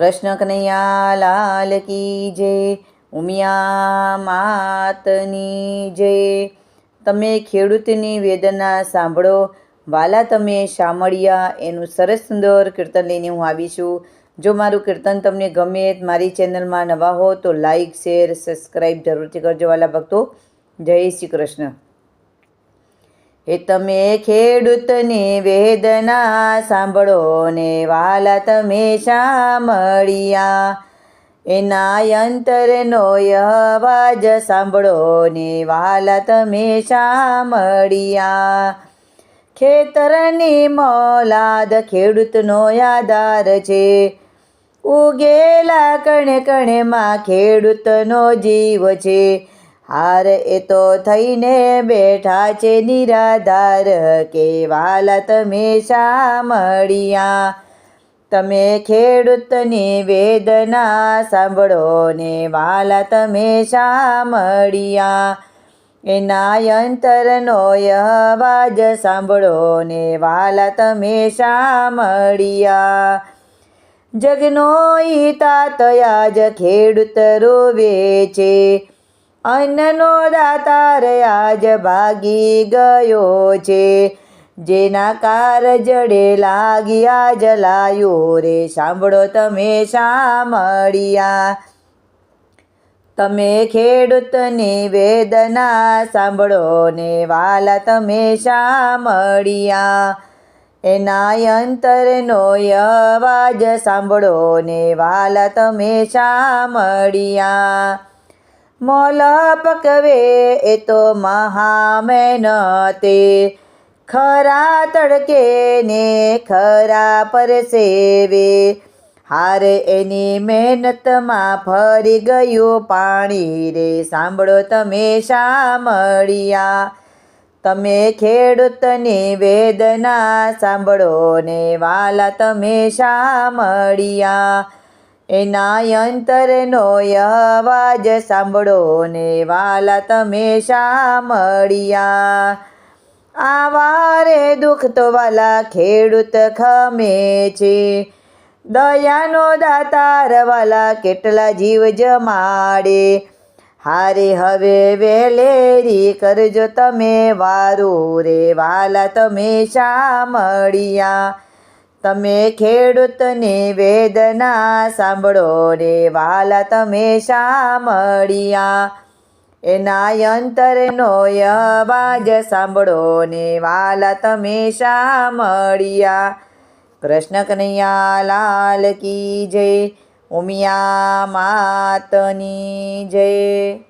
કૃષ્ણ કનૈયા લાલ કી જય ઉમિયા માતની જય તમે ખેડૂતની વેદના સાંભળો. વાલા, તમે શામળિયા, એનું સરસ સુંદર કીર્તન લઈને હું આવી છું. જો મારું કીર્તન તમને ગમે મારી ચેનલમાં નવા હો તો લાઈક, શેર સબસ્ક્રાઈબ જરૂરથી કરજો વાલા ભક્તો. જય શ્રી કૃષ્ણ. એ તમે ખેડૂતની વેદના સાંભળો ને વાલા તમે શામળિયા. એના અંતરનો અવાજ સાંભળો ને વાલા તમે શામળિયા. ખેતરની મોલાદ ખેડૂતનો આધાર છે. ઉગેલા કણે કણેમાં ખેડૂતનો જીવ છે. હાર એ તો થઈને બેઠા છે નિરાધાર. કે વાલા તમે શામળિયા તમે ખેડૂતની વેદના સાંભળો ને વાલા તમે શામળિયા એના અંતરનો અવાજ સાંભળો ને વાલા તમે શામળિયા જગનો ઈતા તયા જ ખેડૂત રોવે છે. અન્નનો દાતાર આજ ભાગી ગયો છે. જેના કાર જડે લાગ્યા જલાયો રે. સાંભળો તમે સાંભળ્યા તમે ખેડૂતની વેદના સાંભળો ને વાલા તમે સાંભળ્યા એના અંતરનો અવાજ સાંભળો ને વાલા તમે શામળિયા મોલ પકવે એ તો મહા મહેનતે ખરા તડકે ને ખરા પરસેવે. હાર એની મહેનતમાં ફરી ગયું પાણી રે. સાંભળો તમે શામળિયા. તમે ખેડૂતની વેદના સાંભળો ને વાલા તમે શામળિયા. એના અંતરનો અવાજ સાંભળો ને વાલા તમે શામળિયા આવારે દુઃખ તો વાલા ખેડૂત ખમે છે. દયાનો દાતાર વાલા કેટલા જીવ જમાડે? હારે હવે વેલેરી કરજો તમે વારું રે, વાલા તમે શામળિયા તમે ખેડૂતની વેદના સાંભળો રે, વાલા તમે શામળિયા. એના અંતરનો અવાજ સાંભળો ને, વાલા તમે શામળિયા. કૃષ્ણ કનૈયા લાલ કી જય, ઉમિયા માતની જય.